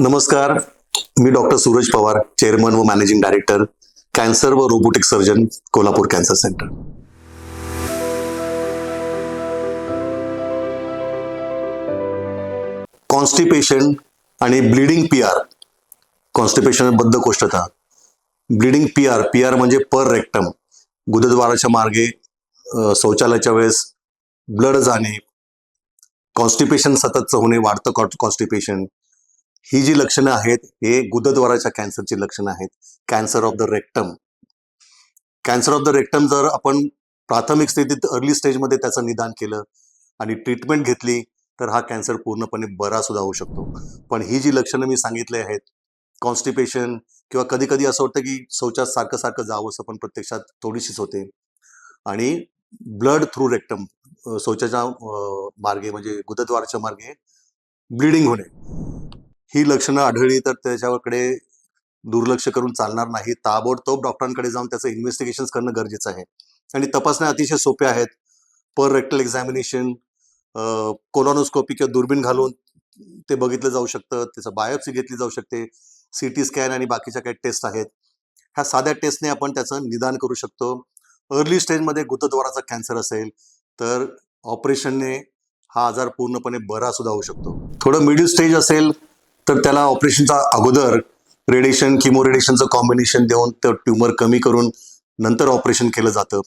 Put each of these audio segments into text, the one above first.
नमस्कार. मी doctor Suraj Pawar chairman व मॅनेजिंग डायरेक्टर कॅन्सर व robotic surgeon Kolhapur cancer centre. Constipation आणि ब्लिडिंग पी आर. कॉन्स्टिपेशन बद्धकोष्ठता bleeding P R P R म्हणजे पर रेक्टम. गुदद्वाराच्या मार्गे शौचालयाच्या वेळेस ब्लड जाणे. कॉन्स्टिपेशन सततचं होणे वाढतं कॉन्स्टिपेशन. ही जी लक्षणं आहेत हे गुदद्वाराच्या कॅन्सरची लक्षणं आहेत. Cancer of the rectum. Cancer of the rectum जर आपण प्राथमिक स्थितीत अर्ली स्टेजमध्ये त्याचं निदान केलं आणि ट्रीटमेंट घेतली तर हा कॅन्सर पूर्णपणे बरा सुद्धा होऊ शकतो. पण ही जी लक्षणं मी सांगितली आहेत कॉन्स्टिपेशन किंवा कधी कधी असं वाटतं की शौचात सारखं सारखं जावं असं पण प्रत्यक्षात थोडीशीच होते. आणि ब्लड थ्रू रेक्टम शौचाच्या मार्गे म्हणजे गुदद्वाराच्या मार्गे ब्लिडिंग होणे. ही लक्षणं आढळली तर त्याच्याकडे दुर्लक्ष करून चालणार नाही. ताबडतोब डॉक्टरांकडे जाऊन त्याचं इन्व्हेस्टिगेशन करणं गरजेचं आहे. आणि तपासण्या अतिशय सोप्या आहेत. पर रेक्टल एक्झामिनेशन कोलॉनोस्कोपी किंवा दुर्बीण घालून ते बघितलं जाऊ शकतं. त्याचं बायोप्सी घेतली जाऊ शकते. सी टी स्कॅन आणि बाकीच्या काही टेस्ट आहेत. ह्या साध्या टेस्टने आपण त्याचं निदान करू शकतो. अर्ली स्टेजमध्ये गुदद्वाराचा कॅन्सर असेल तर ऑपरेशनने हा आजार पूर्णपणे बरा सुद्धा होऊ शकतो. थोडं मिडिल स्टेज असेल तर त्याला ऑपरेशनचा अगोदर रेडिएशन किमो रेडिएशनचं कॉम्बिनेशन देऊन तर ट्युमर कमी करून नंतर ऑपरेशन केलं जातं.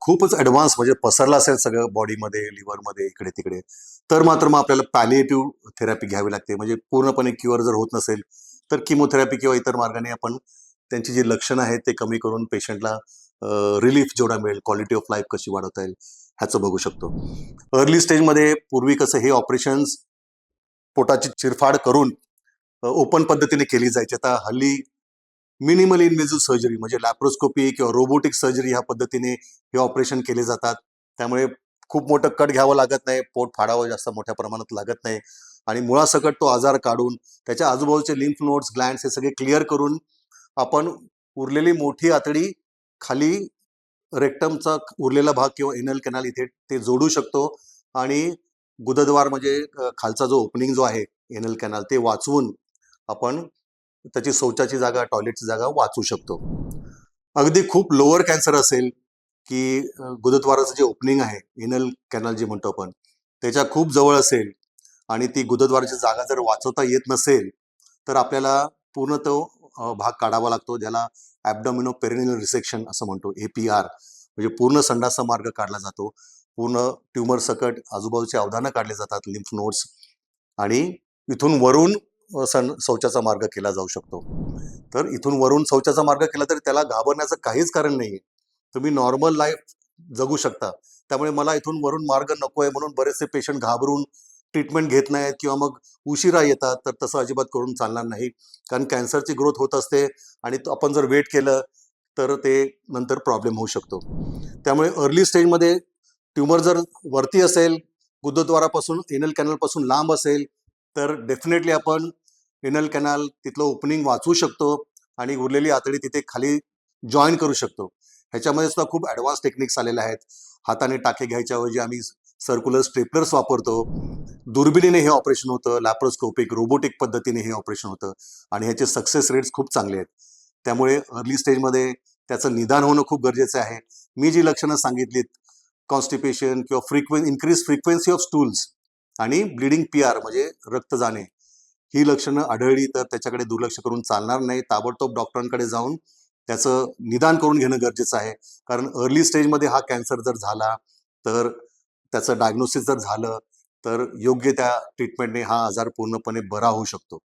खूपच ॲडव्हान्स म्हणजे पसरला असेल सगळं बॉडीमध्ये लिव्हरमध्ये इकडे तिकडे तर मात्र मग आपल्याला पॅलिएटिव्ह थेरपी घ्यावी लागते. म्हणजे पूर्णपणे क्युअर जर होत नसेल तर किमोथेरपी किंवा इतर मार्गाने आपण त्यांची जी लक्षणं आहेत ते कमी करून पेशंटला रिलीफ जेवढा मिळेल क्वालिटी ऑफ लाईफ कशी वाढवता येईल ह्याचं बघू शकतो. अर्ली स्टेजमध्ये पूर्वी कसं हे ऑपरेशन्स पोटाची चिरफाड करून ओपन पद्धतीने केली जायची. आता हल्ली मिनिमल इन्व्हेजिव्ह सर्जरी म्हणजे लॅप्रोस्कोपी किंवा रोबोटिक सर्जरी ह्या पद्धतीने हे ऑपरेशन केले जातात. त्यामुळे खूप मोठं कट घ्यावं लागत नाही पोट फाडावं जास्त मोठ्या प्रमाणात लागत नाही. आणि मुळासकट तो आजार काढून त्याच्या आजूबाजूचे लिम्फ नोट्स ग्लँड्स हे सगळे क्लिअर करून आपण उरलेली मोठी आतडी खाली रेक्टमचा उरलेला भाग किंवा इनल कॅनाल इथे ते जोडू शकतो. आणि गुदद्वार म्हणजे खालचा जो ओपनिंग जो आहे एनल कॅनल ते वाचवून आपण त्याची शौचाची जागा टॉयलेटची जागा वाचू शकतो. अगदी खूप लोअर कॅन्सर असेल की गुदद्वाराचं जे ओपनिंग आहे एनल कॅनल जे म्हणतो आपण त्याच्या खूप जवळ असेल आणि ती गुदद्वाराची जागा जर वाचवता येत नसेल तर आपल्याला पूर्ण तो भाग काढावा लागतो ज्याला ॲबडॉमिनो पेरिनियल रिसेक्शन असं म्हणतो ए पी आर म्हणजे पूर्ण संडासा मार्ग काढला जातो. पूर्ण ट्युमर सकट आजूबाजूचे अवधानं काढले जातात लिम्फ नोड्स आणि इथून वरून सण शौचाचा मार्ग केला जाऊ शकतो. तर इथून वरून शौचाचा मार्ग केला तरी त्याला घाबरण्याचं काहीच कारण नाही आहे तुम्ही नॉर्मल लाईफ जगू शकता. त्यामुळे मला इथून वरून मार्ग नको आहे म्हणून बरेचसे पेशंट घाबरून ट्रीटमेंट घेत नाहीत किंवा मग उशिरा येतात तर तसं अजिबात करून चालणार नाही. कारण कॅन्सरची ग्रोथ होत असते आणि तो आपण जर वेट केलं तर ते नंतर प्रॉब्लेम होऊ शकतो. त्यामुळे अर्ली स्टेजमध्ये ट्युमर जर वरती असेल गुद्धद्वारापासून एनल कॅनलपासून लांब असेल तर डेफिनेटली आपण एनल कॅनल तिथलं ओपनिंग वाचवू शकतो आणि उरलेली आतडी तिथे खाली जॉईन करू शकतो. ह्याच्यामध्ये सुद्धा खूप ॲडव्हान्स टेक्निक्स आलेल्या आहेत. हाताने टाके घ्यायच्याऐवजी आम्ही सर्क्युलर स्टेपलर्स वापरतो दुर्बिणीने हे ऑपरेशन होतं लॅप्रोस्कोपिक रोबोटिक पद्धतीने हे ऑपरेशन होतं आणि ह्याचे सक्सेस रेट्स खूप चांगले आहेत. त्यामुळे अर्ली स्टेजमध्ये त्याचं निदान होणं खूप गरजेचं आहे. मी जी लक्षणं सांगितलीत कॉन्स्टिपेशन किंवा फ्रिक्वेन इन्क्रीज फ्रिक्वेन्सी ऑफ स्टूल्स आणि ब्लिडिंग पी आर म्हणजे रक्त जाणे. ही लक्षणं आढळली तर त्याच्याकडे दुर्लक्ष करून चालणार नाही. ताबडतोब डॉक्टरांकडे जाऊन त्याचं निदान करून घेणं गरजेचं आहे. कारण अर्ली स्टेजमध्ये हा कॅन्सर जर झाला तर त्याचं डायग्नोसिस जर झालं तर योग्य त्या ट्रीटमेंटने हा आजार पूर्णपणे बरा होऊ शकतो.